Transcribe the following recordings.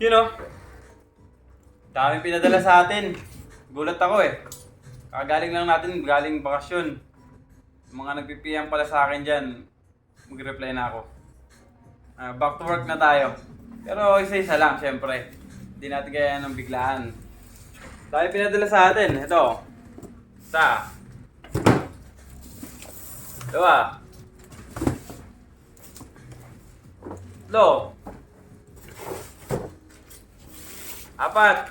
Yun o. Daming pinadala sa atin. Gulat ako eh. Kagaling lang natin, galing bakasyon. Yung mga nagpipiyang pala sa akin dyan, mag-reply na ako. Ah, back to work na tayo. Pero isa-isa lang, syempre. Hindi natin kaya ng biglaan. Dahil pinadala sa atin, ito. Isa. Dua. Tatlo. Apat.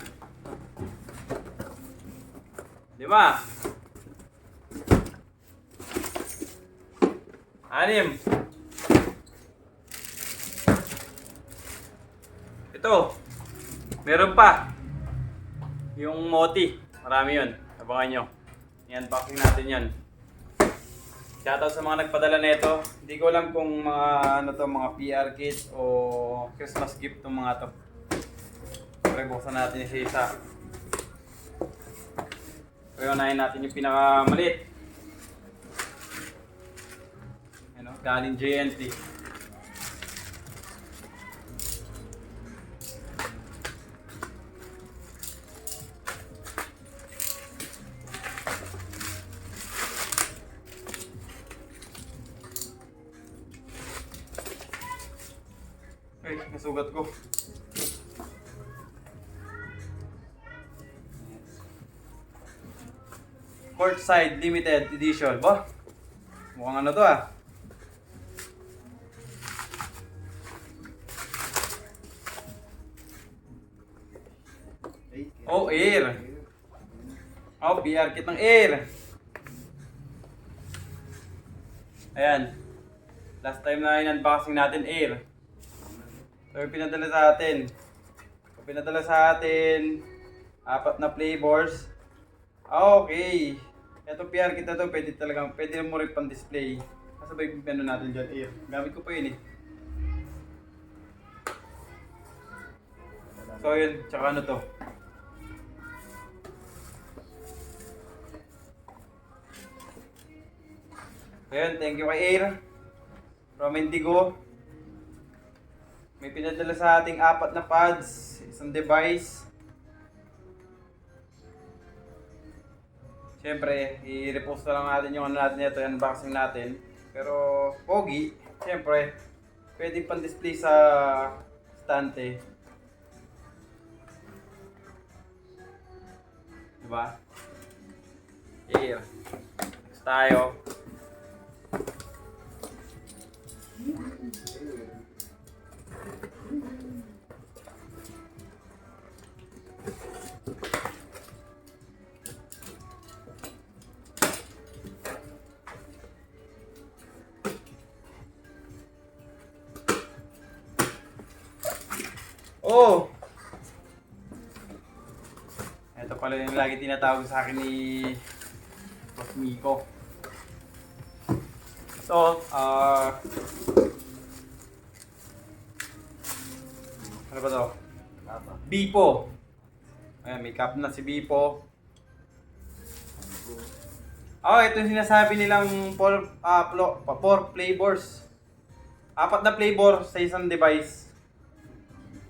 Lima. Anim. Ito. Meron pa. Yung moti. Marami yun. Abangan nyo. I-unboxing natin yan. Shoutout sa mga nagpadala nito. Hindi ko alam kung mga ano to, mga PR kit o Christmas gift tong mga to. Siyempre, buksan natin yung isa. Pero unahin natin yung pinakamaliit. Ano, galing JNT. Ay, nasugat ko. Courtside Limited Edition. Ba? Mukhang ano to ah. Oh, air. Oh, PR kit ng air. Ayan. Last time na in-unboxing natin air. So, pinadala sa atin. So, pinadala sa atin, apat na flavors. Ah, okay. Ito PR kita to, pwede talaga, pwede mo rin pang display. Kasabay ano natin dyan, air. Gamit ko pa yun eh. So yun, tsaka ano to. Ayun, thank you kay Air. From Indigo. May pinadala sa ating apat na pads, isang device. Siyempre, i-repost na lang natin yung ano natin ito, unboxing natin. Pero, pogi, siyempre, pwede pang display sa stante. Diba? Here. Next tayo. Pala yung lagi tinatawag sa akin ni Boss Miko. So, ah... ano ba to? Bipo. Ayan, may cup na si Bipo. Oh, ito yung sinasabi nilang four, ah, plo, four flavors. Apat na flavor sa isang device.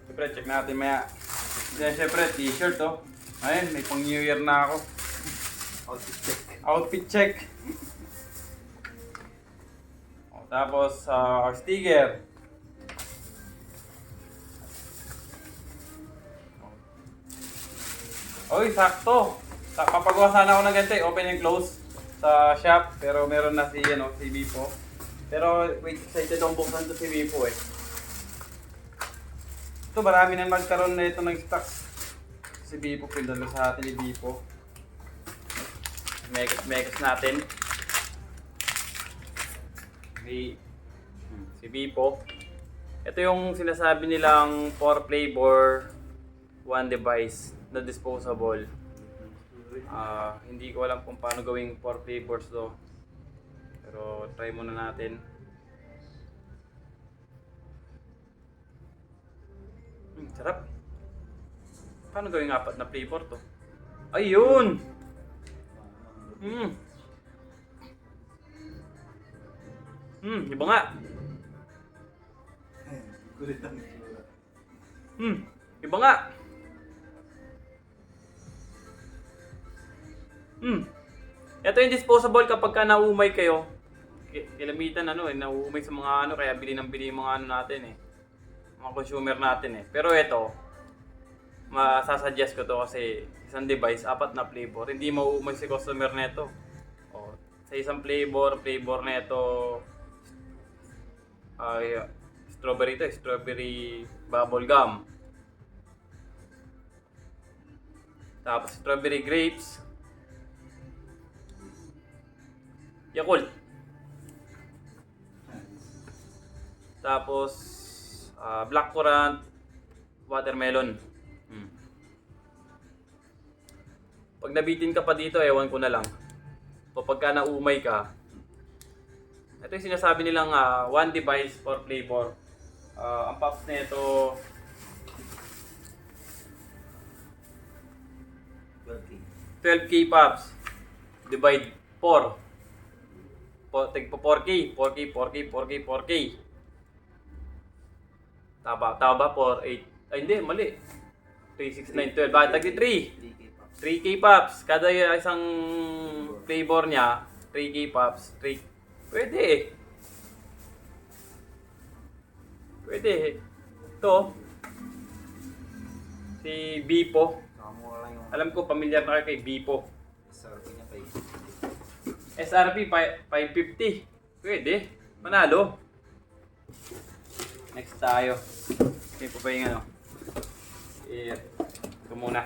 Siyempre, check natin maya. Then, siyempre, t-shirt, oh. Ayun, may pang New Year na ako. Outfit check. Outfit check. O, tapos, ah, sticker. Oy, sakto. Sa papagawa sana ako ng ganito, eh, open and close sa shop, pero meron na si ano, si Bipo. Pero wait, excited akong buksan to si Bipo eh. Ito, marami na magkaroon na ito ng stocks. Si Bipo, pindalo sa atin ni Bipo. Megas megas natin. Si, hmm, si Bipo. Ito yung sinasabi nilang 4 flavor, one device na disposable. Ah, hindi ko alam kung paano gawing 4 flavors to. Pero try muna natin. Hmm, sarap. Paano gawing apat na flavor to? Ayun! Hmm. Hmm, iba nga. Hmm. Iba nga. Hmm. Ito yung disposable kapag ka naumay kayo. Ki- Kilamitan ano eh, nauumay sa mga ano, kaya bili ng bili yung mga ano natin eh. Mga consumer natin eh. Pero ito, masasuggest ko to kasi isang device, apat na flavor. Hindi mauumay si customer nito. O, sa isang flavor, flavor nito ay strawberry to, eh, strawberry bubble gum. Tapos strawberry grapes. Yakult. Tapos ah, blackcurrant, watermelon. Pag nabitin ka pa dito, ewan ko na lang. O pagka naumay ka, ito yung sinasabi nilang ah, one device for flavor. Ah, ang pops nito 12k pops. Divide 4. Po, tig po 4k, 4k, 4k, 4k, 4k. Tama, tama ba? 4, 8. Ay hindi, mali. 3, 6, 9, 12. Bakit tagi 3? 3k pops. Kada isang flavor niya, 3k pops. 3. Pwede eh. Pwede eh. Ito. Si Bipo. Alam ko, pamilyar na kayo kay Bipo. SRP niya pa eh. SRP, fi- 550. Pwede. Manalo. Next tayo. Okay po ba yung ano? Eh, ito muna.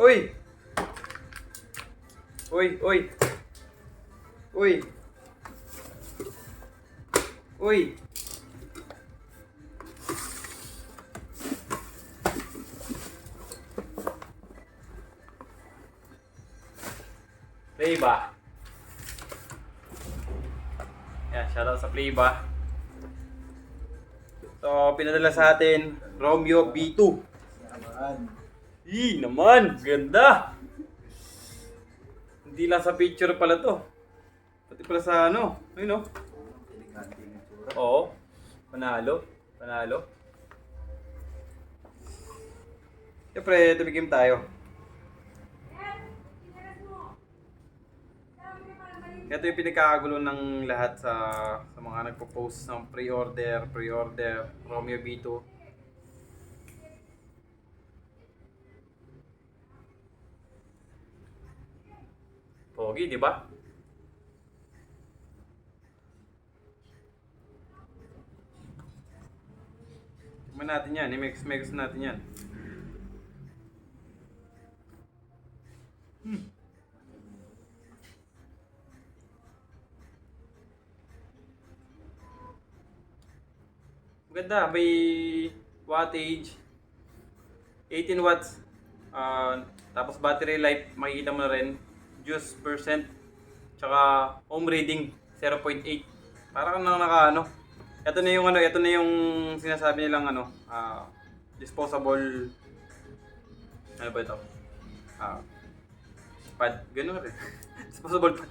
Uy! Uy, uy! Uy! Uy! Playba. Yan, shoutout sa Playba. So, pinadala sa atin, Romeo B2. Yaman. Ih, naman! Ganda! Hindi lang sa picture pala to. Pati pala sa ano. Ayun itsura. Oo. Panalo. Panalo. Siyempre, tumigim tayo. Ito yung pinagkakagulo ng lahat sa sa mga nagpo-post ng pre-order, pre-order, Romeo B2. Pogi, di ba? Tignan natin yan, i-mix-mix natin yan. Hmm. Maganda, may wattage, 18 watts, ah, tapos battery life, makikita mo na rin, juice percent, tsaka home reading, 0.8. Para kang naka ano, ito na yung ano, ito na yung sinasabi nilang ano, ah, disposable, ano ba ito? Ah, pad, ganun rin. disposable pad.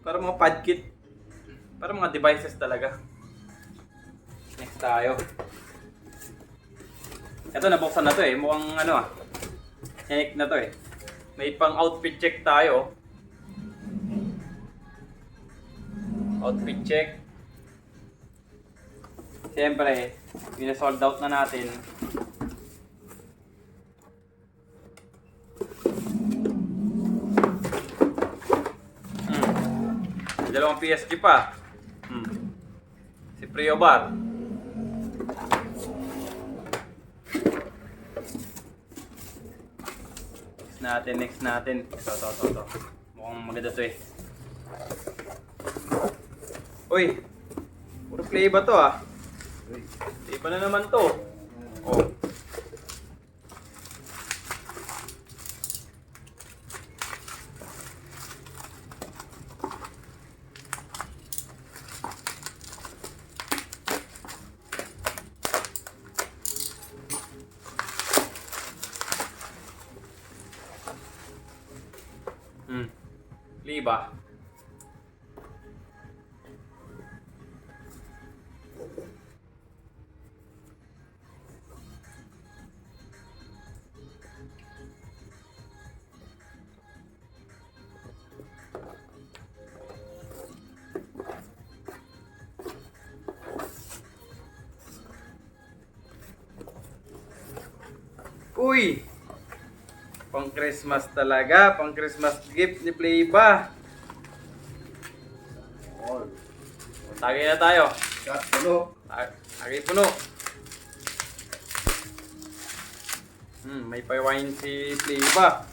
Para mga pad kit. Para mga devices talaga. Next tayo. Ito nabuksan na to eh. Mukhang ano ah. Heck na to eh. May pang outfit check tayo. Outfit check. Siyempre, pina-sold out na natin. Hmm. Dalawang PSG pa. Hmm. Si Prio Bar. Next natin, next natin. Ito, ito, ito, ito. Mukhang maganda to eh. Uy! Puro play ba to ah? Uy. Play pa na naman to. Oh. Hmm. Liba. Uy! Pang Christmas talaga, pang Christmas gift ni Playba. All. Tagay na tayo. Shot puno. Ta- Tagay puno. Hmm, may pa-wine si Playba.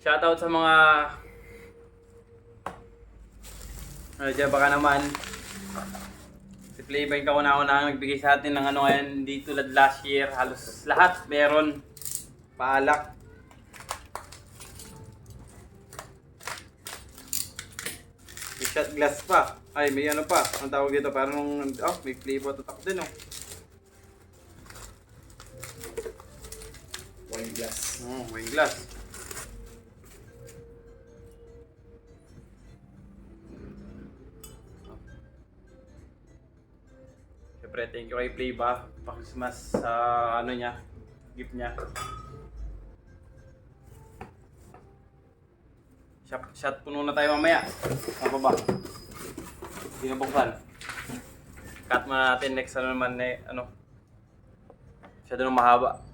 Shoutout sa mga ano dyan, baka naman si Playba yung kauna-una ang nagbigay sa atin ng ano ngayon, hindi tulad last year, halos lahat meron paalak. May shot glass pa. Ay, may ano pa. Ang tawag dito, parang oh, may flavor tatak din, oh. Wine glass. Oh, wine glass. Siyempre, thank you kay Playba. Pa-Christmas sa ano niya, gift niya. Shot, shot puno na tayo mamaya. Ano ba? Hindi na buksan. Cut muna natin next ano naman eh, ano. Masyado nang mahaba.